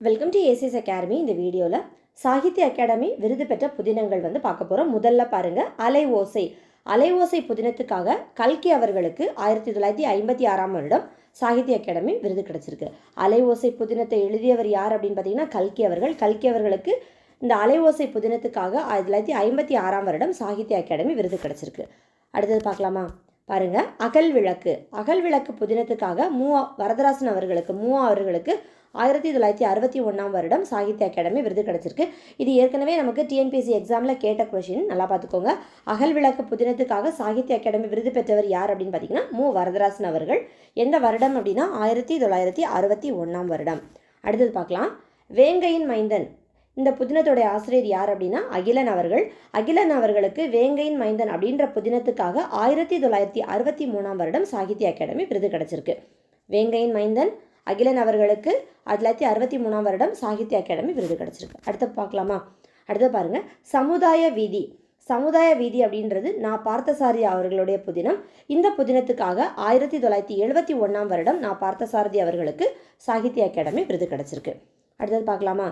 Welcome to ACS academy இந்த வீடியோவில் சாகித்ய அகாடமி விருது பெற்ற புதினங்கள் வந்து பார்க்க போகிறோம் முதல்ல பாருங்கள் அலை ஓசை. அலை ஓசை புதினத்துக்காக கல்கி அவர்களுக்கு ஆயிரத்தி தொள்ளாயிரத்தி ஐம்பத்தி ஆறாம் வருடம் சாகித்ய அகாடமி விருது கிடைச்சிருக்கு. அலை ஓசை புதினத்தை எழுதியவர் யார் அப்படின்னு பார்த்தீங்கன்னா கல்கி அவர்கள். கல்கி அவர்களுக்கு இந்த அலை ஓசை புதினத்துக்காக ஆயிரத்தி தொள்ளாயிரத்தி ஐம்பத்தி ஆறாம் வருடம் சாகித்ய அகாடமி விருது கிடச்சிருக்கு. அடுத்தது பார்க்கலாமா? பாருங்கள் அகல் விளக்கு. அகல் விளக்கு புதினத்துக்காக மூ வரதராசன் அவர்களுக்கு மூவா அவர்களுக்கு ஆயிரத்தி தொள்ளாயிரத்தி அறுபத்தி ஒன்றாம் வருடம் சாகித்ய அகாடமி விருது கிடச்சிருக்கு. இது ஏற்கனவே நமக்கு டிஎன்பிஎஸ்சி எக்ஸாமில் கேட்ட கொஷின் நல்லா பார்த்துக்கோங்க. அகல் விளக்கு புதினத்துக்காக சாகித்ய அகாடமி விருது பெற்றவர் யார் அப்படின்னு பார்த்தீங்கன்னா மு. வரதராசன் அவர்கள். எந்த வருடம் அப்படின்னா ஆயிரத்தி தொள்ளாயிரத்தி அறுபத்தி ஒன்றாம் வருடம். அடுத்தது பார்க்கலாம். வேங்கையின் மைந்தன். இந்த புதினத்துடைய ஆசிரியர் யார் அப்படின்னா அகிலன் அவர்கள். அகிலன் அவர்களுக்கு வேங்கையின் மைந்தன் அப்படின்ற புதினத்துக்காக ஆயிரத்தி தொள்ளாயிரத்தி அறுபத்தி மூணாம் வருடம் சாகித்ய அகாடமி விருது கிடச்சிருக்கு. வேங்கையின் மைந்தன் அகிலன் அவர்களுக்கு ஆயிரத்தி தொள்ளாயிரத்தி அறுபத்தி மூணாம் வருடம் சாகித்ய அகாடமி விருது கிடச்சிருக்கு. அடுத்து பார்க்கலாமா? அடுத்து பாருங்க. சமுதாய வீதி. சமுதாய வீதி அப்படின்றது நான் பார்த்தசாரதி அவர்களுடைய புதினம். இந்த புதினத்துக்காக ஆயிரத்தி தொள்ளாயிரத்தி எழுபத்தி ஒன்றாம் வருடம் நான் பார்த்தசாரதி அவர்களுக்கு சாகித்ய அகாடமி விருது கிடச்சிருக்கு. அடுத்தது பார்க்கலாமா?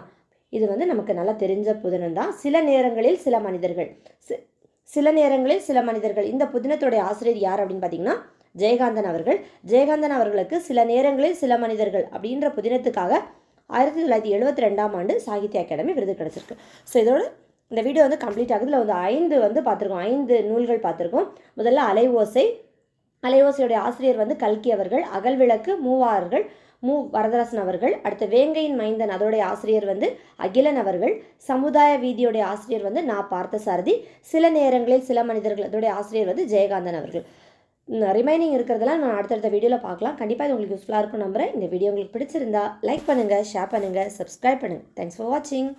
இது வந்து நமக்கு நல்லா தெரிஞ்ச புதினம் தான். சில நேரங்களில் சில மனிதர்கள். சில நேரங்களில் சில மனிதர்கள். இந்த புதினத்துடைய ஆசிரியர் யார் அப்படின்னு பார்த்தீங்கன்னா ஜெயகாந்தன் அவர்கள். ஜெயகாந்தன் அவர்களுக்கு சில நேரங்களில் சில மனிதர்கள் அப்படின்ற புதினத்துக்காக ஆயிரத்தி தொள்ளாயிரத்தி எழுபத்தி ரெண்டாம் ஆண்டு சாகித்ய அகாடமி விருது கிடச்சிருக்கு. ஸோ இதோட இந்த வீடியோ வந்து கம்ப்ளீட் ஆகுது. இதில் வந்து ஐந்து வந்து பார்த்துருக்கோம். ஐந்து நூல்கள் பார்த்துருக்கோம். முதல்ல அலைவோசை அலைவோசையுடைய ஆசிரியர் வந்து கல்கி அவர்கள். அகல்விளக்கு மூவார்கள் மு வரதராசன் அவர்கள். அடுத்து வேங்கையின் மைந்தன் அதோடைய ஆசிரியர் வந்து அகிலன் அவர்கள். சமுதாய வீதியோடைய ஆசிரியர் வந்து நான் பார்த்த சாரதி சில நேரங்களில் சில மனிதர்கள் அதோடைய ஆசிரியர் வந்து ஜெயகாந்தன் அவர்கள். ரிமைனிங் இருக்கிறதெல்லாம் நான் அடுத்தடுத்த வீடியோவில் பார்க்கலாம். கண்டிப்பாக இது உங்களுக்கு யூஸ்ஃபுல்லாக இருக்கும் நம்புகிறேன் இந்த வீடியோ உங்களுக்கு பிடிச்சிருந்தா லைக் பண்ணுங்கள் ஷேர் பண்ணுங்கள் சப்ஸ்கிரைப் பண்ணுங்கள் தேங்க்ஸ் ஃபார் வாட்சிங்